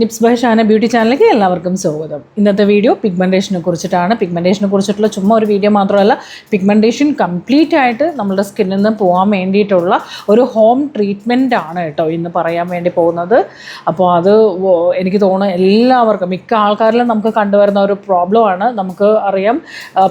Nips by Shana beauty ചാനലിലേക്ക് എല്ലാവർക്കും സ്വാഗതം. ഇന്നത്തെ വീഡിയോ പിഗ്മെന്റേഷനെ കുറിച്ചിട്ടാണ്. പിഗ്മെന്റേഷനെ കുറിച്ചിട്ടുള്ള ചുമ്മാ ഒരു വീഡിയോ മാത്രമല്ല പിഗ്മെന്റേഷൻ കംപ്ലീറ്റ് ആയിട്ട് നമ്മുടെ സ്കിന്നിൽ നിന്ന് പോകാൻ വേണ്ടിയിട്ടുള്ള ഒരു ഹോം ട്രീറ്റ്മെന്റ് ആണ് കേട്ടോ ഇന്ന് പറയാൻ വേണ്ടി പോകുന്നത്. അപ്പോൾ അത് എനിക്ക് തോന്നുന്നു എല്ലാവർക്കും മിക്ക ആൾക്കാരിലും നമുക്ക് കണ്ടുവരുന്ന ഒരു പ്രോബ്ലമാണ് നമുക്ക് അറിയാം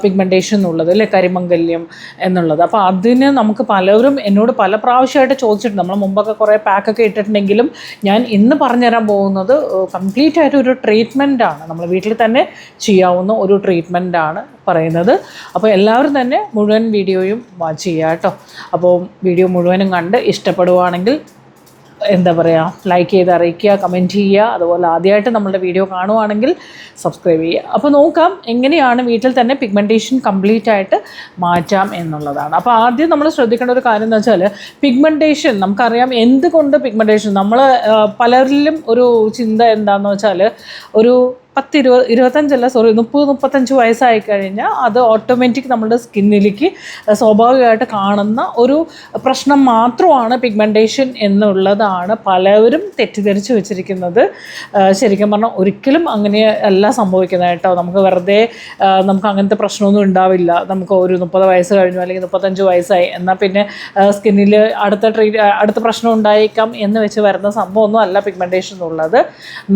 പിഗ്മെന്റേഷൻ എന്നുള്ളത് അല്ലേ? കരിമംഗല്യം എന്നുള്ളത്. അപ്പോൾ അതിന് നമുക്ക് പലരും എന്നോട് പല പ്രാവശ്യമായിട്ട് ചോദിച്ചിട്ടുണ്ട്. നമ്മൾ മുമ്പൊക്കെ കുറേ പാക്കൊക്കെ ഇട്ടിട്ടുണ്ടെങ്കിലും ഞാൻ ഇന്ന് പറഞ്ഞുതരാൻ പോകുന്നത് കംപ്ലീറ്റ് ആയിട്ട് ഒരു ട്രീറ്റ്മെന്റ് ആണ്. നമ്മൾ വീട്ടിൽ തന്നെ ചെയ്യാവുന്ന ഒരു ട്രീറ്റ്മെന്റ് ആണ് പറയുന്നത്. അപ്പോൾ എല്ലാവരും തന്നെ മുഴുവൻ വീഡിയോയും വാച്ച് ചെയ്യുക കേട്ടോ അപ്പോൾ വീഡിയോ മുഴുവനും കണ്ട് ഇഷ്ടപ്പെടുവാണെങ്കിൽ എന്താ പറയുക ലൈക്ക് ചെയ്ത് അറിയിക്കുക കമന്റ് ചെയ്യുക. അതുപോലെ ആദ്യമായിട്ട് നമ്മളുടെ വീഡിയോ കാണുവാണെങ്കിൽ സബ്സ്ക്രൈബ് ചെയ്യുക. അപ്പോൾ നോക്കാം എങ്ങനെയാണ് വീട്ടിൽ തന്നെ പിഗ്മെന്റേഷൻ കംപ്ലീറ്റ് ആയിട്ട് മാറ്റാം എന്നുള്ളതാണ്. അപ്പോൾ ആദ്യം നമ്മൾ ശ്രദ്ധിക്കേണ്ട ഒരു കാര്യം എന്ന് വെച്ചാൽ പിഗ്മെന്റേഷൻ നമുക്കറിയാം എന്തുകൊണ്ട് പിഗ്മെന്റേഷൻ നമ്മൾ പലരിലും ഒരു ചിന്ത എന്താണെന്ന് വെച്ചാൽ ഒരു പത്ത് ഇരുപത് ഇരുപത്തഞ്ചല്ല സോറി മുപ്പത് മുപ്പത്തഞ്ച് വയസ്സായി കഴിഞ്ഞാൽ അത് ഓട്ടോമാറ്റിക് നമ്മുടെ സ്കിന്നിലേക്ക് സ്വാഭാവികമായിട്ട് കാണുന്ന ഒരു പ്രശ്നം മാത്രമാണ് പിഗ്മെന്റേഷൻ എന്നുള്ളതാണ് പലവരും തെറ്റിദ്ധരിച്ച് വെച്ചിരിക്കുന്നത്. ശരിക്കും പറഞ്ഞാൽ ഒരിക്കലും അങ്ങനെ അല്ല സംഭവിക്കുന്നത് കേട്ടോ. നമുക്ക് വെറുതെ നമുക്ക് അങ്ങനത്തെ പ്രശ്നമൊന്നും ഉണ്ടാവില്ല. നമുക്ക് ഒരു മുപ്പത് വയസ്സ് കഴിഞ്ഞു അല്ലെങ്കിൽ മുപ്പത്തഞ്ച് വയസ്സായി. എന്നാൽ പിന്നെ സ്കിന്നിൽ അടുത്ത ട്രീറ്റ് അടുത്ത പ്രശ്നം ഉണ്ടായേക്കാം എന്ന് വെച്ച് വരുന്ന സംഭവമൊന്നും അല്ല പിഗ്മെന്റേഷൻ എന്നുള്ളത്.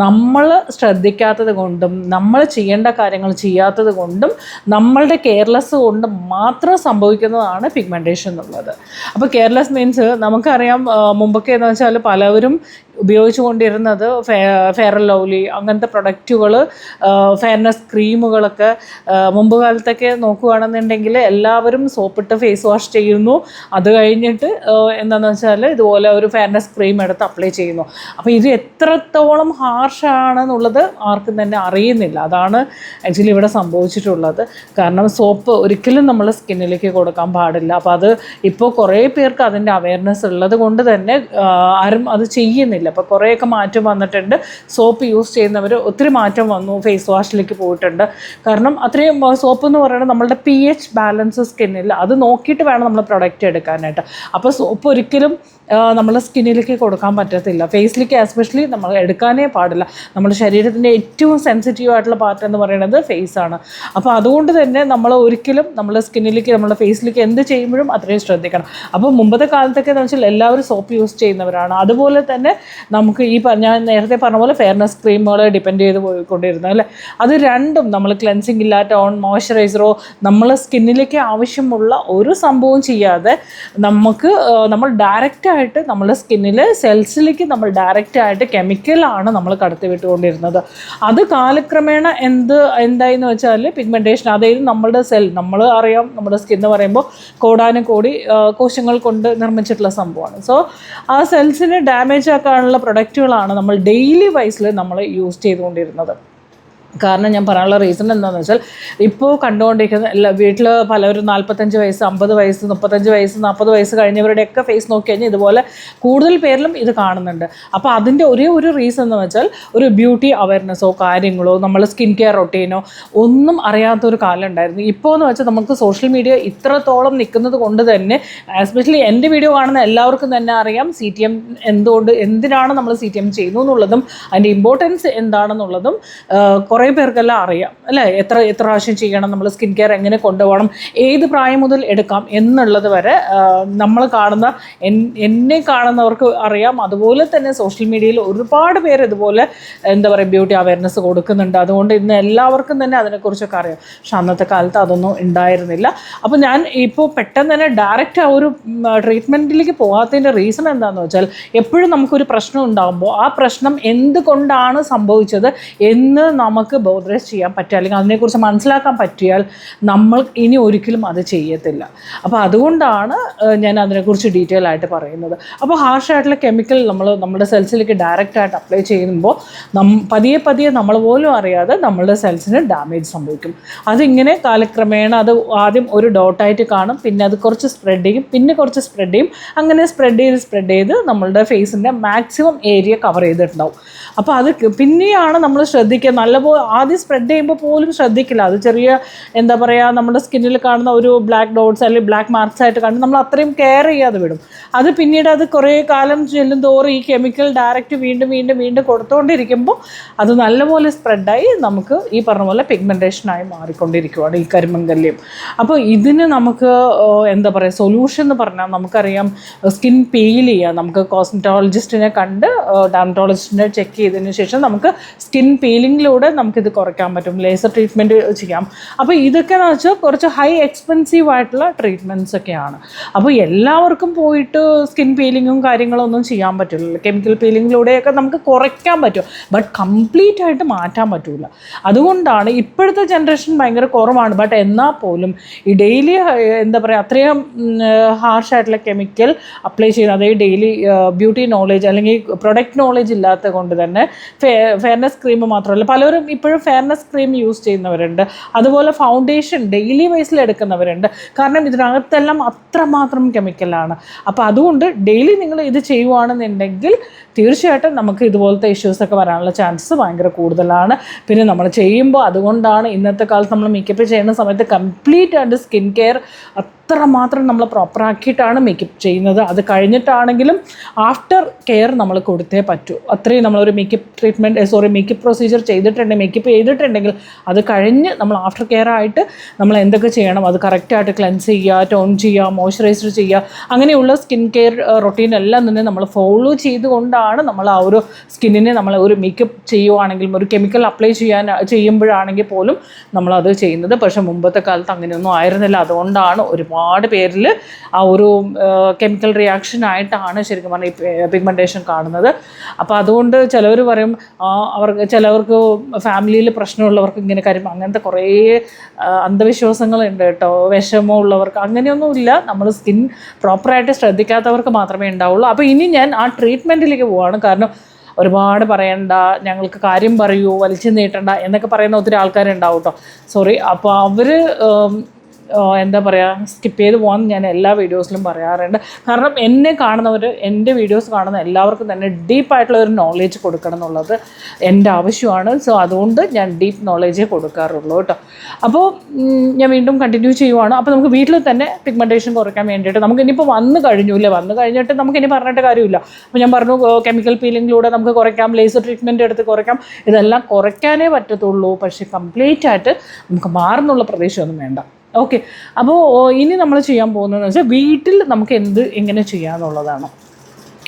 നമ്മൾ ശ്രദ്ധിക്കാത്തത് കൊണ്ടും നമ്മൾ ചെയ്യേണ്ട കാര്യങ്ങൾ ചെയ്യാത്തത് കൊണ്ടും നമ്മളുടെ കെയർലെസ് കൊണ്ട് മാത്രം സംഭവിക്കുന്നതാണ് പിഗ്മെന്റേഷൻ എന്നുള്ളത്. അപ്പോൾ കെയർലെസ് മീൻസ് നമുക്കറിയാം മുമ്പൊക്കെ എന്ന് വെച്ചാൽ പലവരും ഉപയോഗിച്ചു കൊണ്ടിരുന്നത് ഫെയർ ലൗലി അങ്ങനത്തെ പ്രൊഡക്റ്റുകൾ ഫെയർനെസ് ക്രീമുകളൊക്കെ മുമ്പ് കാലത്തൊക്കെ നോക്കുകയാണെന്നുണ്ടെങ്കിൽ എല്ലാവരും സോപ്പിട്ട് ഫേസ് വാഷ് ചെയ്യുന്നു. അത് കഴിഞ്ഞിട്ട് എന്താണെന്ന് വെച്ചാൽ ഇതുപോലെ ഒരു ഫെയർനെസ് ക്രീം എടുത്ത് അപ്ലൈ ചെയ്യുന്നു. അപ്പോൾ ഇത് എത്രത്തോളം ഹാർഷാണെന്നുള്ളത് ആർക്കും തന്നെ അറിയുന്നില്ല. അതാണ് ആക്ച്വലി ഇവിടെ സംഭവിച്ചിട്ടുള്ളത്. കാരണം സോപ്പ് ഒരിക്കലും നമ്മൾ സ്കിന്നിലേക്ക് കൊടുക്കാൻ പാടില്ല. അപ്പോൾ അത് ഇപ്പോൾ കുറേ പേർക്ക് അതിന്റെ അവയർനെസ് ഉള്ളത് കൊണ്ട് തന്നെ ആരും അത് ചെയ്യുന്നില്ല. അപ്പോൾ കുറേയൊക്കെ മാറ്റം വന്നിട്ടുണ്ട്. സോപ്പ് യൂസ് ചെയ്യുന്നവർ ഒത്തിരി മാറ്റം വന്നു. ഫേസ് വാഷിലേക്ക് പോയിട്ടുണ്ട്. കാരണം അത്രയും സോപ്പ് എന്ന് പറയുന്നത് നമ്മളുടെ പി എച്ച് ബാലൻസ് സ്കിന്നിൽ അത് നോക്കിയിട്ട് വേണം നമ്മൾ പ്രൊഡക്റ്റ് എടുക്കാനായിട്ട്. അപ്പോൾ സോപ്പ് ഒരിക്കലും നമ്മൾ സ്കിന്നിലേക്ക് കൊടുക്കാൻ പറ്റത്തില്ല. ഫേസിലേക്ക് എസ്പെഷ്യലി നമ്മൾ എടുക്കാനേ പാടില്ല. നമ്മുടെ ശരീരത്തിന്റെ ഏറ്റവും സെൻസിറ്റീവ് ആയിട്ടുള്ള പാർട്ട് എന്ന് പറയുന്നത് ഫേസ് ആണ്. അപ്പോൾ അതുകൊണ്ട് തന്നെ നമ്മൾ ഒരിക്കലും നമ്മൾ സ്കിന്നിലേക്ക് നമ്മുടെ ഫേസിലേക്ക് എന്ത് ചെയ്യുമ്പോഴും അത്രയും ശ്രദ്ധിക്കണം. അപ്പോൾ മുമ്പത്തെ കാലത്തൊക്കെ എന്ന് വെച്ചാൽ എല്ലാവരും സോപ്പ് യൂസ് ചെയ്യുന്നവരാണ്. അതുപോലെ തന്നെ നമുക്ക് ഈ ഞാൻ നേരത്തെ പറഞ്ഞ പോലെ ഫെയർനെസ് ക്രീമുകൾ ഡിപ്പെൻഡ് ചെയ്ത് പോയിക്കൊണ്ടിരുന്നത് അല്ലേ? അത് രണ്ടും നമ്മൾ ക്ലെൻസിങ് ഇല്ല ഓൺ മോയ്സ്ചറൈസറോ നമ്മൾ സ്കിന്നിലേക്ക് ആവശ്യമുള്ള ഒരു സംഭവം ചെയ്യാതെ നമുക്ക് നമ്മൾ നമ്മൾ ഡയറക്റ്റായിട്ട് നമ്മുടെ സ്കിന്നിൽ സെൽസിലേക്ക് നമ്മൾ ഡയറക്റ്റ് ഡയറക്റ്റായിട്ട് കെമിക്കലാണ് നമ്മൾ കടത്തി വിട്ടുകൊണ്ടിരുന്നത് അത് കാലക്രമേണ എന്ത് എന്തായെന്ന് വെച്ചാൽ പിഗ്മെന്റേഷൻ അതായത് നമ്മുടെ സെൽ നമ്മൾ അറിയാം നമ്മുടെ സ്കിന്ന് പറയുമ്പോൾ കോടാനും കോടി കോശങ്ങൾ കൊണ്ട് നിർമ്മിച്ചിട്ടുള്ള സംഭവമാണ്. സോ ആ സെൽസിനെ ഡാമേജ് ആക്കാനുള്ള പ്രൊഡക്റ്റുകളാണ് നമ്മൾ ഡെയിലി വൈസിൽ നമ്മൾ യൂസ് ചെയ്തുകൊണ്ടിരുന്നത്. കാരണം ഞാൻ പറയാനുള്ള റീസൺ എന്താണെന്ന് വെച്ചാൽ ഇപ്പോൾ കണ്ടുകൊണ്ടിരിക്കുന്ന എല്ലാ വീട്ടിൽ പലവരും നാൽപ്പത്തഞ്ച് വയസ്സ് അമ്പത് വയസ്സ് മുപ്പത്തഞ്ച് വയസ്സ് നാൽപ്പത് വയസ്സ് കഴിഞ്ഞവരുടെയൊക്കെ ഫേസ് നോക്കി കഴിഞ്ഞാൽ ഇതുപോലെ കൂടുതൽ പേരിലും ഇത് കാണുന്നുണ്ട്. അപ്പോൾ അതിന്റെ ഒരേ ഒരു റീസൺ എന്ന് വെച്ചാൽ ഒരു ബ്യൂട്ടി അവയർനെസ്സോ കാര്യങ്ങളോ നമ്മൾ സ്കിൻ കെയർ റൊട്ടീനോ ഒന്നും അറിയാത്തൊരു കാലം ഉണ്ടായിരുന്നു. ഇപ്പോൾ എന്ന് വെച്ചാൽ നമുക്ക് സോഷ്യൽ മീഡിയ ഇത്രത്തോളം നിൽക്കുന്നത് കൊണ്ട് തന്നെ എസ്പെഷ്യലി എന്റെ വീഡിയോ കാണുന്ന എല്ലാവർക്കും തന്നെ അറിയാം സി ടി എം എന്തുകൊണ്ട് എന്തിനാണ് നമ്മൾ സി ടി എം ചെയ്യുന്നു എന്നുള്ളതും അതിന്റെ ഇമ്പോർട്ടൻസ് എന്താണെന്നുള്ളതും കുറേ പേർക്കെല്ലാം അറിയാം അല്ലേ? എത്ര എത്ര പ്രാവശ്യം ചെയ്യണം നമ്മൾ സ്കിൻ കെയർ എങ്ങനെ കൊണ്ടുപോകണം ഏത് പ്രായം മുതൽ എടുക്കാം എന്നുള്ളത് വരെ നമ്മൾ കാണുന്ന എന്നെ കാണുന്നവർക്ക് അറിയാം. അതുപോലെ തന്നെ സോഷ്യൽ മീഡിയയിൽ ഒരുപാട് പേര് ഇതുപോലെ എന്താ പറയുക ബ്യൂട്ടി അവയർനെസ് കൊടുക്കുന്നുണ്ട്. അതുകൊണ്ട് ഇന്ന് എല്ലാവർക്കും തന്നെ അതിനെക്കുറിച്ചൊക്കെ അറിയാം. പക്ഷെ അന്നത്തെ കാലത്ത് അതൊന്നും ഉണ്ടായിരുന്നില്ല. അപ്പോൾ ഞാൻ ഇപ്പോൾ പെട്ടെന്ന് തന്നെ ഡയറക്റ്റ് ആ ഒരു ട്രീറ്റ്മെന്റിലേക്ക് പോകാത്തതിന്റെ റീസൺ എന്താണെന്ന് വെച്ചാൽ എപ്പോഴും നമുക്കൊരു പ്രശ്നം ഉണ്ടാകുമ്പോൾ ആ പ്രശ്നം എന്തുകൊണ്ടാണ് സംഭവിച്ചത് എന്ന് നമുക്ക് ബോധറൈസ് ചെയ്യാൻ പറ്റുക അല്ലെങ്കിൽ അതിനെക്കുറിച്ച് മനസ്സിലാക്കാൻ പറ്റിയാൽ നമ്മൾ ഇനി ഒരിക്കലും അത് ചെയ്യത്തില്ല. അപ്പോൾ അതുകൊണ്ടാണ് ഞാൻ അതിനെക്കുറിച്ച് ഡീറ്റെയിൽ ആയിട്ട് പറയുന്നത്. അപ്പോൾ ഹാർഷായിട്ടുള്ള കെമിക്കൽ നമ്മൾ നമ്മുടെ സെൽസിലേക്ക് ഡയറക്റ്റ് ആയിട്ട് അപ്ലൈ ചെയ്യുമ്പോൾ നം പതിയെ പതിയെ നമ്മൾ പോലും അറിയാതെ നമ്മളുടെ സെൽസിന് ഡാമേജ് സംഭവിക്കും. അതിങ്ങനെ കാലക്രമേണ അത് ആദ്യം ഒരു ഡോട്ടായിട്ട് കാണും പിന്നെ അത് കുറച്ച് സ്പ്രെഡ് ചെയ്യും പിന്നെ കുറച്ച് സ്പ്രെഡ് ചെയ്യും. അങ്ങനെ സ്പ്രെഡ് ചെയ്ത് സ്പ്രെഡ് ചെയ്ത് നമ്മളുടെ ഫേസിന്റെ മാക്സിമം ഏരിയ കവർ ചെയ്തിട്ടുണ്ടാവും. അപ്പോൾ അത് പിന്നെയാണ് നമ്മൾ ശ്രദ്ധിക്കുക നല്ലപോലെ ആദ്യം സ്പ്രെഡ് ചെയ്യുമ്പോൾ പോലും ശ്രദ്ധിക്കില്ല. അത് ചെറിയ എന്താ പറയുക നമ്മുടെ സ്കിന്നിൽ കാണുന്ന ഒരു ബ്ലാക്ക് ഡോട്ട്സ് അല്ലെങ്കിൽ ബ്ലാക്ക് മാർക്സ് ആയിട്ട് കണ്ട് നമ്മൾ അത്രയും കെയർ ചെയ്യാതെ വിടും. അത് പിന്നീട് അത് കുറേ കാലം ചെല്ലും തോറും ഈ കെമിക്കൽ ഡയറക്റ്റ് വീണ്ടും വീണ്ടും വീണ്ടും കൊടുത്തുകൊണ്ടിരിക്കുമ്പോൾ അത് നല്ലപോലെ സ്പ്രെഡായി നമുക്ക് ഈ പറഞ്ഞ പോലെ പിഗ്മെന്റേഷനായി മാറിക്കൊണ്ടിരിക്കുവാണ് ഈ കരിമങ്കല്യം. അപ്പോൾ ഇതിന് നമുക്ക് എന്താ പറയുക സൊല്യൂഷൻ എന്ന് പറഞ്ഞാൽ നമുക്കറിയാം സ്കിൻ പീൽ ചെയ്യാം. നമുക്ക് കോസ്മെറ്റോളജിസ്റ്റിനെ കണ്ട് ഡാമറ്റോളജിസ്റ്റിനെ ചെക്ക് ചെയ്തതിന് ശേഷം നമുക്ക് സ്കിൻ പീലിങ്ങിലൂടെ നമുക്കിത് കുറയ്ക്കാൻ പറ്റും ലേസർ ട്രീറ്റ്മെന്റ് ചെയ്യാം. അപ്പോൾ ഇതൊക്കെ എന്ന് വെച്ചാൽ കുറച്ച് ഹൈ എക്സ്പെൻസീവ് ആയിട്ടുള്ള ട്രീറ്റ്മെന്റ്സ് ഒക്കെയാണ്. അപ്പോൾ എല്ലാവർക്കും പോയിട്ട് സ്കിൻ പീലിങ്ങും കാര്യങ്ങളൊന്നും ചെയ്യാൻ പറ്റില്ല. കെമിക്കൽ പീലിങ്ങിലൂടെയൊക്കെ നമുക്ക് കുറയ്ക്കാൻ പറ്റും. ബട്ട് കംപ്ലീറ്റ് ആയിട്ട് മാറ്റാൻ പറ്റില്ല അതുകൊണ്ടാണ് ഇപ്പോഴത്തെ ജനറേഷൻ ഭയങ്കര കുറവാണ്. ബട്ട് എന്നാൽ പോലും ഈ ഡെയിലി എന്താ പറയുക അത്രയും ഹാർഷായിട്ടുള്ള കെമിക്കൽ അപ്ലൈ ചെയ്യുന്ന അതേ ഡെയിലി ബ്യൂട്ടി നോളേജ് അല്ലെങ്കിൽ പ്രൊഡക്റ്റ് നോളേജ് ഇല്ലാത്ത കൊണ്ട് തന്നെ ഫെയർനെസ് ക്രീം മാത്രമല്ല. പലരും ഇപ്പോഴും ഫെയർനെസ് ക്രീം യൂസ് ചെയ്യുന്നവരുണ്ട്. അതുപോലെ ഫൗണ്ടേഷൻ ഡെയിലി വൈസിൽ എടുക്കുന്നവരുണ്ട്. കാരണം ഇതിനകത്തെല്ലാം അത്രമാത്രം കെമിക്കലാണ് അപ്പോൾ അതുകൊണ്ട് ഡെയിലി നിങ്ങൾ ഇത് ചെയ്യുവാണെന്നുണ്ടെങ്കിൽ തീർച്ചയായിട്ടും നമുക്ക് ഇതുപോലത്തെ ഇഷ്യൂസൊക്കെ വരാനുള്ള ചാൻസസ് ഭയങ്കര കൂടുതലാണ്. പിന്നെ നമ്മൾ ചെയ്യുമ്പോൾ അതുകൊണ്ടാണ് ഇന്നത്തെ കാലത്ത് നമ്മൾ മേക്കപ്പ് ചെയ്യുന്ന സമയത്ത് കംപ്ലീറ്റ് ആയിട്ട് സ്കിൻ കെയർ അത്രമാത്രം നമ്മൾ പ്രോപ്പറാക്കിയിട്ടാണ് മേക്കപ്പ് ചെയ്യുന്നത്. അത് കഴിഞ്ഞിട്ടാണെങ്കിലും ആഫ്റ്റർ കെയർ നമ്മൾ കൊടുത്തേ പറ്റൂ. അത്രയും നമ്മളൊരു makeup treatment sorry makeup procedure ചെയ്തിട്ടുണ്ടെങ്കിൽ മേക്കപ്പ് ചെയ്തിട്ടുണ്ടെങ്കിൽ അത് കഴിഞ്ഞ് നമ്മൾ ആഫ്റ്റർ കെയർ ആയിട്ട് നമ്മൾ എന്തൊക്കെ ചെയ്യണം? അത് കറക്റ്റായിട്ട് ക്ലെൻസ് ചെയ്യുക ടോൺ ചെയ്യുക മോയ്സ്ചറൈസർ ചെയ്യുക അങ്ങനെയുള്ള സ്കിൻ കെയർ റൊട്ടീൻ എല്ലാം തന്നെ നമ്മൾ ഫോളോ ചെയ്തുകൊണ്ടാണ് നമ്മൾ ആ ഒരു സ്കിന്നിനെ നമ്മൾ ഒരു മേക്കപ്പ് ചെയ്യുവാണെങ്കിലും ഒരു കെമിക്കൽ അപ്ലൈ ചെയ്യാൻ ചെയ്യുമ്പോഴാണെങ്കിൽ പോലും നമ്മളത് ചെയ്യുന്നത്. പക്ഷേ മുമ്പത്തെ കാലത്ത് അങ്ങനെയൊന്നും ആയിരുന്നില്ല. അതുകൊണ്ടാണ് ഒരുപാട് പേരിൽ ആ ഒരു കെമിക്കൽ റിയാക്ഷൻ ആയിട്ടാണ് ശരിക്കും പറഞ്ഞാൽ ഈ പിഗ്മെന്റേഷൻ കാണുന്നത്. അപ്പോൾ അതുകൊണ്ട് ചിലവർ പറയും അവർക്ക് ചിലവർക്ക് ഫാമിലിയിൽ പ്രശ്നമുള്ളവർക്ക് ഇങ്ങനെ കാര്യം അങ്ങനത്തെ കുറേ അന്ധവിശ്വാസങ്ങളുണ്ട് കേട്ടോ. ഒന്നും ഇല്ല. നമ്മൾ സ്കിൻ പ്രോപ്പറായിട്ട് ശ്രദ്ധിക്കാത്തവർക്ക് മാത്രമേ ഉണ്ടാവുള്ളൂ. അപ്പോൾ ഇനി ഞാൻ ആ ട്രീറ്റ്മെന്റിലേക്ക് പോവാണ്. കാരണം ഒരുപാട് പറയണ്ട ഞങ്ങൾക്ക് കാര്യം പറയൂ വലിച്ചു നീട്ടണ്ട എന്നൊക്കെ പറയുന്ന ഒത്തിരി ആൾക്കാരുണ്ടാവും കേട്ടോ. സോറി അപ്പോൾ അവർ എന്താ പറയുക സ്കിപ്പ് ചെയ്ത് പോകാൻ ഞാൻ എല്ലാ വീഡിയോസിലും പറയാറുണ്ട്. കാരണം എന്നെ കാണുന്നവർ എന്റെ വീഡിയോസ് കാണുന്ന എല്ലാവർക്കും തന്നെ ഡീപ്പായിട്ടുള്ള ഒരു നോളേജ് കൊടുക്കണം എന്നുള്ളത് എന്റെ ആവശ്യമാണ്. സോ അതുകൊണ്ട് ഞാൻ ഡീപ്പ് നോളേജേ കൊടുക്കാറുള്ളൂ കേട്ടോ. അപ്പോൾ ഞാൻ വീണ്ടും കണ്ടിന്യൂ ചെയ്യുവാണ്. അപ്പോൾ നമുക്ക് വീട്ടിൽ തന്നെ പിഗ്മെന്റേഷൻ കുറയ്ക്കാൻ വേണ്ടിയിട്ട് നമുക്ക് ഇനിയിപ്പോൾ വന്ന് കഴിഞ്ഞു ഇല്ലേ വന്നു കഴിഞ്ഞിട്ട് നമുക്ക് ഇനി പറഞ്ഞിട്ട് കാര്യമില്ല. അപ്പോൾ ഞാൻ പറഞ്ഞു കെമിക്കൽ പീലിങ്ങിലൂടെ നമുക്ക് കുറയ്ക്കാം ലേസർ ട്രീറ്റ്മെന്റ് എടുത്ത് കുറയ്ക്കാം. ഇതെല്ലാം കുറയ്ക്കാനേ പറ്റത്തുള്ളൂ. പക്ഷേ കംപ്ലീറ്റ് ആയിട്ട് നമുക്ക് മാറുന്നുള്ള പ്രദേശമൊന്നും വേണ്ട. ഓക്കെ അപ്പോൾ ഇനി നമ്മൾ ചെയ്യാൻ പോകുന്നതെന്ന് വെച്ചാൽ വീട്ടിൽ നമുക്ക് എന്ത് എങ്ങനെ ചെയ്യാമെന്നുള്ളതാണ്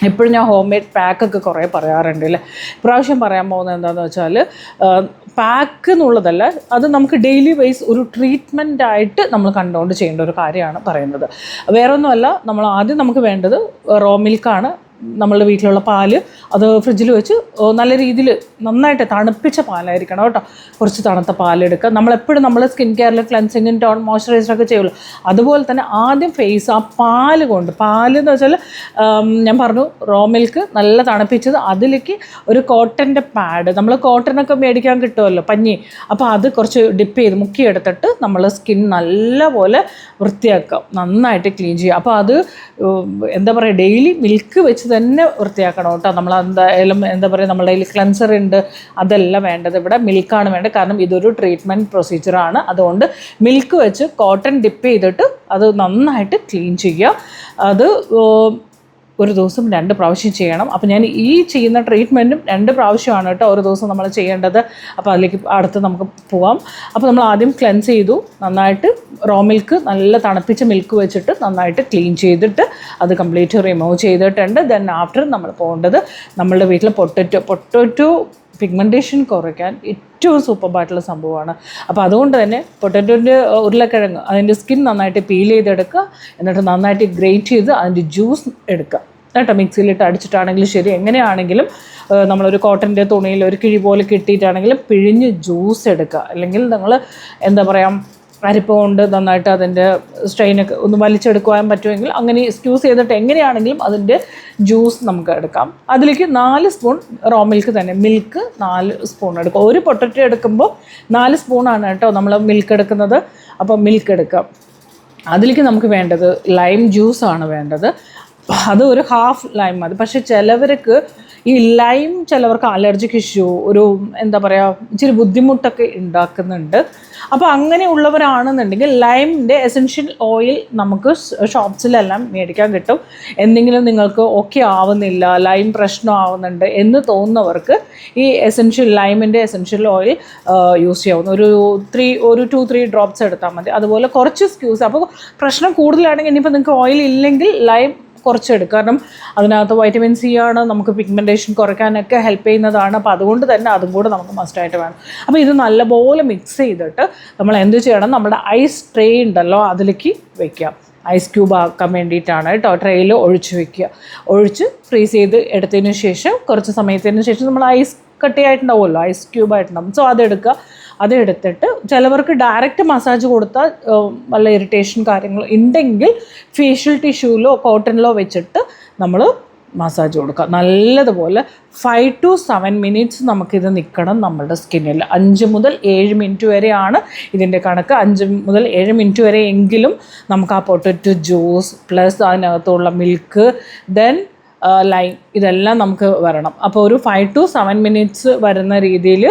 എപ്പോഴും ഞാൻ ഹോം മെയ്ഡ് പാക്കൊക്കെ കുറേ പറയാറുണ്ട് അല്ലേ ഇപ്രാവശ്യം പറയാൻ പോകുന്നത് എന്താണെന്ന് വെച്ചാൽ പാക്ക് എന്നുള്ളതല്ല അത് നമുക്ക് ഡെയിലി വൈസ് ഒരു ട്രീറ്റ്മെന്റ് ആയിട്ട് നമ്മൾ കണ്ടുകൊണ്ട് ചെയ്യേണ്ട ഒരു കാര്യമാണ് പറയുന്നത്. വേറൊന്നുമല്ല നമ്മൾ ആദ്യം നമുക്ക് വേണ്ടത് റോ മിൽക്കാണ് നമ്മളുടെ വീട്ടിലുള്ള പാൽ അത് ഫ്രിഡ്ജിൽ വെച്ച് നല്ല രീതിയിൽ നന്നായിട്ട് തണുപ്പിച്ച പാലായിരിക്കണം കേട്ടോ. കുറച്ച് തണുത്ത പാലെടുക്കുക. നമ്മളെപ്പോഴും നമ്മൾ സ്കിൻ കെയറിൽ ക്ലെൻസിങ്ങും ടോൺ മോയ്സ്ചറൈസറൊക്കെ ചെയ്യുള്ളൂ അതുപോലെ തന്നെ ആദ്യം ഫേസ് ആ പാൽ കൊണ്ട് പാൽ എന്ന് വെച്ചാൽ ഞാൻ പറഞ്ഞു റോ മിൽക്ക് നല്ല തണുപ്പിച്ചത് അതിലേക്ക് ഒരു കോട്ടന്റെ പാഡ് നമ്മൾ കോട്ടനൊക്കെ മേടിക്കാൻ കിട്ടുമല്ലോ പഞ്ഞി. അപ്പോൾ അത് കുറച്ച് ഡിപ്പ് ചെയ്ത് മുക്കിയെടുത്തിട്ട് നമ്മൾ സ്കിൻ നല്ലപോലെ വൃത്തിയാക്കാം നന്നായിട്ട് ക്ലീൻ ചെയ്യുക. അപ്പോൾ അത് എന്താ പറയുക ഡെയിലി മിൽക്ക് വെച്ച് തന്നെ വൃത്തിയാക്കണം കേട്ടോ. നമ്മൾ എന്തായാലും എന്താ പറയുക നമ്മുടെ കയ്യിൽ ക്ലൻസർ ഉണ്ട് അതല്ല വേണ്ടത് ഇവിടെ മിൽക്കാണ് വേണ്ടത്. കാരണം ഇതൊരു ട്രീറ്റ്മെന്റ് പ്രൊസീജിയറാണ് അതുകൊണ്ട് മിൽക്ക് വെച്ച് കോട്ടൺ ഡിപ്പ് ചെയ്തിട്ട് അത് നന്നായിട്ട് ക്ലീൻ ചെയ്യുക. അത് ഒരു ദിവസം രണ്ട് പ്രാവശ്യം ചെയ്യണം. അപ്പോൾ ഞാൻ ഈ ചെയ്യുന്ന ട്രീറ്റ്മെന്റും രണ്ട് പ്രാവശ്യമാണ് കേട്ടോ ഒരു ദിവസം നമ്മൾ ചെയ്യേണ്ടത്. അപ്പോൾ അതിലേക്ക് അടുത്ത് നമുക്ക് പോവാം. അപ്പോൾ നമ്മൾ ആദ്യം ക്ലെൻസ് ചെയ്തു. നന്നായിട്ട് റോ മിൽക്ക് നല്ല തണുപ്പിച്ച മിൽക്ക് വെച്ചിട്ട് നന്നായിട്ട് ക്ലീൻ ചെയ്തിട്ട് അത് കംപ്ലീറ്റ് റിമൂവ് ചെയ്തിട്ടുണ്ട്. ദെൻ ആഫ്റ്റർ നമ്മൾ പോകേണ്ടത് നമ്മളുടെ വീട്ടിൽ പൊട്ടറ്റോ പൊട്ടറ്റോ പിഗ്മെന്റേഷൻ കുറയ്ക്കാൻ ഏറ്റവും സൂപ്പർബായിട്ടുള്ള സംഭവമാണ്. അപ്പോൾ അതുകൊണ്ട് തന്നെ പൊട്ടറ്റോന്റെ ഉരുളക്കിഴങ്ങ് അതിന്റെ സ്കിൻ നന്നായിട്ട് പീൽ ചെയ്തെടുക്കുക. എന്നിട്ട് നന്നായിട്ട് ഗ്രേറ്റ് ചെയ്ത് അതിന്റെ ജ്യൂസ് എടുക്കുക. കേട്ടോ മിക്സിയിലിട്ട് അടിച്ചിട്ടാണെങ്കിലും ശരി എങ്ങനെയാണെങ്കിലും നമ്മളൊരു കോട്ടന്റെ തുണിയിൽ ഒരു കിഴി പോലെ കിട്ടിയിട്ടാണെങ്കിലും പിഴിഞ്ഞ് ജ്യൂസ് എടുക്കുക. അല്ലെങ്കിൽ നിങ്ങൾ എന്താ പറയുക അരിപ്പ കൊണ്ട് നന്നായിട്ട് അതിന്റെ സ്ട്രെയിനൊക്കെ ഒന്ന് വലിച്ചെടുക്കുവാൻ പറ്റുമെങ്കിൽ അങ്ങനെ എക്സ്ക്യൂസ് ചെയ്തിട്ട് എങ്ങനെയാണെങ്കിലും അതിന്റെ ജ്യൂസ് നമുക്ക് എടുക്കാം. അതിലേക്ക് നാല് സ്പൂൺ റോ മിൽക്ക് തന്നെ. മിൽക്ക് നാല് സ്പൂൺ എടുക്കുക. ഒരു പൊട്ടറ്റോ എടുക്കുമ്പോൾ നാല് സ്പൂണാണ് കേട്ടോ നമ്മൾ മിൽക്ക് എടുക്കുന്നത്. അപ്പോൾ മിൽക്ക് എടുക്കാം. അതിലേക്ക് നമുക്ക് വേണ്ടത് ലൈം ജ്യൂസാണ് വേണ്ടത്. അത് ഒരു ഹാഫ് ലൈം മതി. പക്ഷെ ചിലവർക്ക് ഈ ലൈം ചിലവർക്ക് അലർജിക്ക് ഇഷ്യൂ ഒരു എന്താ പറയുക ഇച്ചിരി ബുദ്ധിമുട്ടൊക്കെ ഉണ്ടാക്കുന്നുണ്ട്. അപ്പോൾ അങ്ങനെയുള്ളവരാണെന്നുണ്ടെങ്കിൽ ലൈമിന്റെ എസെൻഷ്യൽ ഓയിൽ നമുക്ക് ഷോപ്സിലെല്ലാം മേടിക്കാൻ കിട്ടും. എന്തെങ്കിലും നിങ്ങൾക്ക് ഓക്കെ ആവുന്നില്ല ലൈം പ്രശ്നമാവുന്നുണ്ട് എന്ന് തോന്നുന്നവർക്ക് ഈ എസെൻഷ്യൽ ലൈമിന്റെ എസെൻഷ്യൽ ഓയിൽ യൂസ് ചെയ്യാവുന്ന ഒരു ത്രീ ഒരു ടു ത്രീ ഡ്രോപ്സ് എടുത്താൽ മതി. അതുപോലെ കുറച്ച് സ്ക്യൂസ് അപ്പോൾ പ്രശ്നം കൂടുതലാണെങ്കിൽ ഇനിയിപ്പോൾ നിങ്ങൾക്ക് ഓയിൽ ഇല്ലെങ്കിൽ ലൈം കുറച്ചെടുക്കുക കാരണം അതിനകത്ത് വൈറ്റമിൻ സി ആണ് നമുക്ക് പിഗ്മെന്റേഷൻ കുറയ്ക്കാനൊക്കെ ഹെൽപ്പ് ചെയ്യുന്നതാണ്. അപ്പോൾ അതുകൊണ്ട് തന്നെ അതും കൂടെ നമുക്ക് മസ്റ്റായിട്ട് വേണം. അപ്പോൾ ഇത് നല്ലപോലെ മിക്സ് ചെയ്തിട്ട് നമ്മൾ എന്ത് ചെയ്യണം? നമ്മുടെ ഐസ് ട്രേ ഉണ്ടല്ലോ അതിലേക്ക് വയ്ക്കാം ഐസ് ക്യൂബ് ആക്കാൻ വേണ്ടിയിട്ടാണ് കേട്ടോ ട്രേയിൽ ഒഴിച്ച് വെക്കുക. ഒഴിച്ച് ഫ്രീസ് ചെയ്ത് എടുത്തതിന് ശേഷം കുറച്ച് സമയത്തിന് ശേഷം നമ്മൾ ഐസ് കട്ടിയായിട്ടുണ്ടാവുമല്ലോ ഐസ് ക്യൂബായിട്ടുണ്ടാവും സോ അതെടുക്കുക അതെടുത്തിട്ട് ചിലവർക്ക് ഡയറക്റ്റ് മസാജ് കൊടുത്താൽ വല്ല ഇറിറ്റേഷൻ കാര്യങ്ങൾ ഉണ്ടെങ്കിൽ ഫേഷ്യൽ ടിഷ്യൂലോ കോട്ടണിലോ വെച്ചിട്ട് നമ്മൾ മസാജ് കൊടുക്കുക നല്ലതുപോലെ ഫൈവ് ടു സെവൻ മിനിറ്റ്സ് നമുക്കിത് നിൽക്കണം നമ്മളുടെ സ്കിന്നിൽ അഞ്ച് മുതൽ ഏഴ് മിനിറ്റ് വരെയാണ് ഇതിന്റെ കണക്ക്. അഞ്ച് മുതൽ ഏഴ് മിനിറ്റ് വരെ എങ്കിലും നമുക്ക് ആ പൊട്ടറ്റോ ജ്യൂസ് പ്ലസ് അതിനകത്തുള്ള മിൽക്ക് ദെൻ ലൈം ഇതെല്ലാം നമുക്ക് വരണം. അപ്പോൾ ഒരു ഫൈവ് ടു സെവൻ മിനിറ്റ്സ് വരുന്ന രീതിയിൽ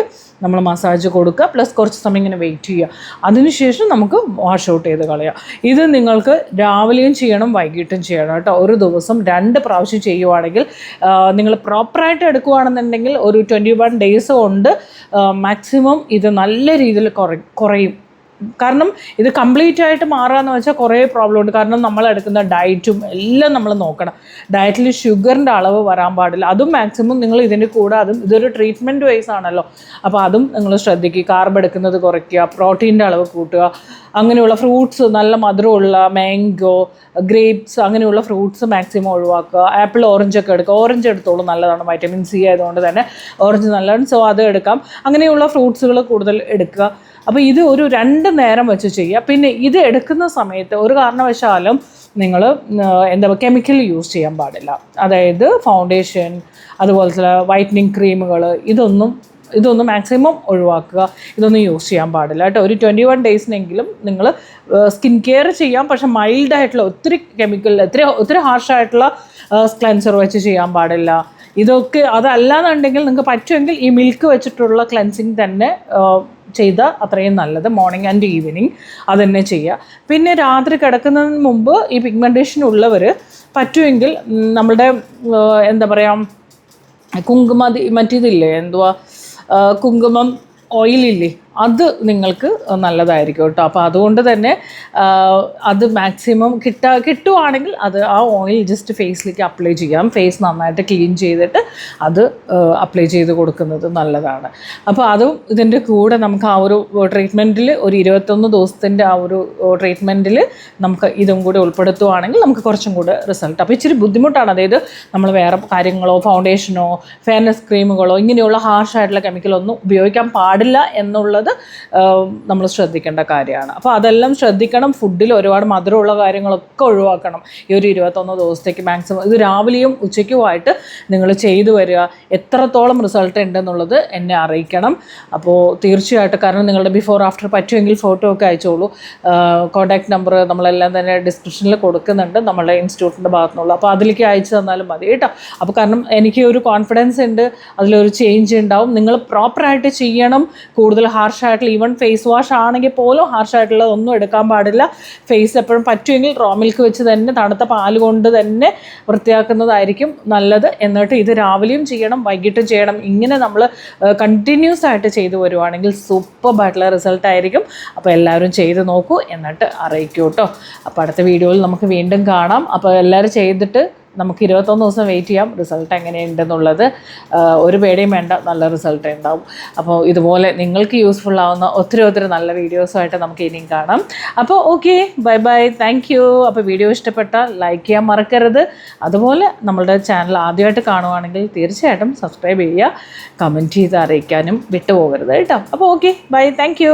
നമ്മൾ മസാജ് കൊടുക്കുക. പ്ലസ് കുറച്ച് സമയം ഇങ്ങനെ വെയിറ്റ് ചെയ്യുക. അതിനുശേഷം നമുക്ക് വാഷ് ഔട്ട് ചെയ്ത് കളയുക ഇത് നിങ്ങൾക്ക് രാവിലെയും ചെയ്യണം വൈകിട്ടും ചെയ്യണം കേട്ടോ. ഒരു ദിവസം രണ്ട് പ്രാവശ്യം ചെയ്യുവാണെങ്കിൽ നിങ്ങൾ പ്രോപ്പറായിട്ട് എടുക്കുകയാണെന്നുണ്ടെങ്കിൽ ഒരു ട്വന്റി വൺ ഡേയ്സ് കൊണ്ട് മാക്സിമം ഇത് നല്ല രീതിയിൽ കുറയും. കാരണം ഇത് കംപ്ലീറ്റ് ആയിട്ട് മാറാമെന്ന് വെച്ചാൽ കുറേ പ്രോബ്ലം ഉണ്ട്. കാരണം നമ്മൾ എടുക്കുന്ന ഡയറ്റും എല്ലാം നമ്മൾ നോക്കണം. ഡയറ്റിൽ ഷുഗറിന്റെ അളവ് വരാൻ പാടില്ല. അതും മാക്സിമം നിങ്ങൾ ഇതിന്റെ കൂടെ അതും ഇതൊരു ട്രീറ്റ്മെന്റ് വൈസ് ആണല്ലോ. അപ്പോൾ അതും നിങ്ങൾ ശ്രദ്ധിക്കുക കാർബ് എടുക്കുന്നത് കുറയ്ക്കുക പ്രോട്ടീന്റെ അളവ് കൂട്ടുക അങ്ങനെയുള്ള ഫ്രൂട്ട്സ് നല്ല മധുരമുള്ള മാംഗോ ഗ്രേപ്സ് അങ്ങനെയുള്ള ഫ്രൂട്ട്സ് മാക്സിമം ഒഴിവാക്കുക. ആപ്പിൾ ഓറഞ്ച് ഒക്കെ എടുക്കുക. ഓറഞ്ച് എടുത്തോളൂ നല്ലതാണ്. വൈറ്റമിൻ സി ആയതുകൊണ്ട് തന്നെ. ഓറഞ്ച് നല്ലതാണ്. സോ അത് എടുക്കാം. അങ്ങനെയുള്ള ഫ്രൂട്ട്സുകൾ കൂടുതൽ എടുക്കുക. അപ്പോൾ ഇത് ഒരു രണ്ട് നേരം വെച്ച് ചെയ്യുക. പിന്നെ ഇത് എടുക്കുന്ന സമയത്ത് ഒരു കാരണവശാലും നിങ്ങൾ എന്താ കെമിക്കൽ യൂസ് ചെയ്യാൻ പാടില്ല. അതായത് ഫൗണ്ടേഷൻ അതുപോലത്തെ വൈറ്റനിങ് ക്രീമുകൾ ഇതൊന്നും ഇതൊന്നും മാക്സിമം ഒഴിവാക്കുക. ഇതൊന്നും യൂസ് ചെയ്യാൻ പാടില്ല കേട്ടോ. ഒരു ട്വന്റി വൺ ഡേയ്സിനെങ്കിലും നിങ്ങൾ സ്കിൻ കെയർ ചെയ്യാം. പക്ഷെ മൈൽഡായിട്ടുള്ള ഒത്തിരി കെമിക്കൽ ഒത്തിരി ഒത്തിരി ഹാർഷായിട്ടുള്ള ക്ലൻസർ വെച്ച് ചെയ്യാൻ പാടില്ല. ഇതൊക്കെ അതല്ലാന്നുണ്ടെങ്കിൽ നിങ്ങൾക്ക് പറ്റുമെങ്കിൽ ഈ മിൽക്ക് വെച്ചിട്ടുള്ള ക്ലെൻസിങ് തന്നെ ചെയ്ത അത്രയും നല്ലത്. മോർണിംഗ് ആൻഡ് ഈവനിങ് അത് തന്നെ ചെയ്യുക പിന്നെ രാത്രി കിടക്കുന്നതിന് മുമ്പ് ഈ പിഗ്മെന്റേഷൻ ഉള്ളവർ പറ്റുമെങ്കിൽ നമ്മളുടെ എന്താ പറയുക കുങ്കുമ മറ്റേതില്ലേ എന്തുവാ കുങ്കുമം ഓയിലില്ലേ അത് നിങ്ങൾക്ക് നല്ലതായിരിക്കും കേട്ടോ. അപ്പോൾ അതുകൊണ്ട് തന്നെ അത് മാക്സിമം കിട്ട കിട്ടുവാണെങ്കിൽ അത് ആ ഓയിൽ ജസ്റ്റ് ഫേസിലേക്ക് അപ്ലൈ ചെയ്യാം. ഫേസ് നന്നായിട്ട് ക്ലീൻ ചെയ്തിട്ട് അത് അപ്ലൈ ചെയ്ത് കൊടുക്കുന്നത് നല്ലതാണ്. അപ്പോൾ അതും ഇതിന്റെ കൂടെ നമുക്ക് ആ ഒരു ട്രീറ്റ്മെന്റിൽ ഒരു ഇരുപത്തൊന്ന് ദിവസത്തിന്റെ ആ ഒരു ട്രീറ്റ്മെന്റിൽ നമുക്ക് ഇതും കൂടി ഉൾപ്പെടുത്തുവാണെങ്കിൽ നമുക്ക് കുറച്ചും കൂടെ റിസൾട്ട് അപ്പോൾ ഇച്ചിരി ബുദ്ധിമുട്ടാണ്. അതായത് നമ്മൾ വേറെ കാര്യങ്ങളോ ഫൗണ്ടേഷനോ ഫെയർനെസ് ക്രീമുകളോ ഇങ്ങനെയുള്ള ഹാർഷ് ആയിട്ടുള്ള കെമിക്കലൊന്നും ഉപയോഗിക്കാൻ പാടില്ല എന്നുള്ളത് നമ്മൾ ശ്രദ്ധിക്കേണ്ട കാര്യമാണ്. അപ്പോൾ അതെല്ലാം ശ്രദ്ധിക്കണം. ഫുഡിൽ ഒരുപാട് മധുരമുള്ള കാര്യങ്ങളൊക്കെ ഒഴിവാക്കണം. ഈ ഒരു ഇരുപത്തൊന്ന് ദിവസത്തേക്ക് മാക്സിമം. ഇത് രാവിലെയും ഉച്ചയ്ക്കുമായിട്ട് നിങ്ങൾ ചെയ്തു വരിക. എത്രത്തോളം റിസൾട്ട് ഉണ്ടെന്നുള്ളത് എന്നെ അറിയിക്കണം. അപ്പോൾ തീർച്ചയായിട്ടും കാരണം നിങ്ങളുടെ ബിഫോർ ആഫ്റ്റർ പറ്റുമെങ്കിൽ ഫോട്ടോ ഒക്കെ അയച്ചോളൂ. കോൺടാക്ട് നമ്പർ നമ്മളെല്ലാം തന്നെ ഡിസ്ക്രിപ്ഷനിൽ കൊടുക്കുന്നുണ്ട്. നമ്മളുടെ ഇൻസ്റ്റിറ്റ്യൂട്ടിന്റെ ഭാഗത്തു നിന്നുള്ള അപ്പോൾ അതിലേക്ക് അയച്ചു തന്നാലും മതി കേട്ടോ. അപ്പോൾ കാരണം എനിക്ക് ഒരു കോൺഫിഡൻസ് ഉണ്ട്. അതിലൊരു ചേഞ്ച് ഉണ്ടാവും. നിങ്ങൾ പ്രോപ്പറായിട്ട് ചെയ്യണം. കൂടുതൽ ഹാർഷായിട്ടുള്ള ഈവൺ ഫേസ് വാഷ് ആണെങ്കിൽ പോലും ഹാർഷായിട്ടുള്ള ഒന്നും എടുക്കാൻ പാടില്ല. ഫേസ് എപ്പോഴും പറ്റുമെങ്കിൽ റോ മിൽക്ക് വെച്ച് തന്നെ തണുത്ത പാൽ കൊണ്ട് തന്നെ വൃത്തിയാക്കുന്നതായിരിക്കും നല്ലത്. എന്നിട്ട് ഇത് രാവിലെയും ചെയ്യണം വൈകിട്ടും ചെയ്യണം. ഇങ്ങനെ നമ്മൾ കണ്ടിന്യൂസ് ആയിട്ട് ചെയ്തു വരുവാണെങ്കിൽ സൂപ്പർബായിട്ടുള്ള റിസൾട്ട് ആയിരിക്കും. അപ്പോൾ എല്ലാവരും ചെയ്ത് നോക്കൂ. എന്നിട്ട് അറിയിക്കൂ കേട്ടോ. അപ്പോൾ അടുത്ത വീഡിയോയിൽ നമുക്ക് വീണ്ടും കാണാം. അപ്പോൾ എല്ലാവരും ചെയ്തിട്ട് നമുക്ക് ഇരുപത്തൊന്ന് ദിവസം വെയിറ്റ് ചെയ്യാം. റിസൾട്ട് എങ്ങനെയുണ്ടെന്നുള്ളത് ഒരു പേടിയും വേണ്ട നല്ല റിസൾട്ട് ഉണ്ടാവും. അപ്പോൾ ഇതുപോലെ നിങ്ങൾക്ക് യൂസ്ഫുൾ ആവുന്ന ഒത്തിരി ഒത്തിരി നല്ല വീഡിയോസുമായിട്ട് നമുക്ക് ഇനിയും കാണാം. അപ്പോൾ okay bye bye thank you അപ്പോൾ വീഡിയോ ഇഷ്ടപ്പെട്ടാൽ ലൈക്ക് ചെയ്യാൻ മറക്കരുത്. അതുപോലെ നമ്മളുടെ ചാനൽ ആദ്യമായിട്ട് കാണുവാണെങ്കിൽ തീർച്ചയായിട്ടും സബ്സ്ക്രൈബ് ചെയ്യുക. കമന്റ് ചെയ്ത് അറിയിക്കാനും വിട്ടുപോകരുത് കേട്ടോ. അപ്പോൾ ഓക്കെ ബൈ താങ്ക്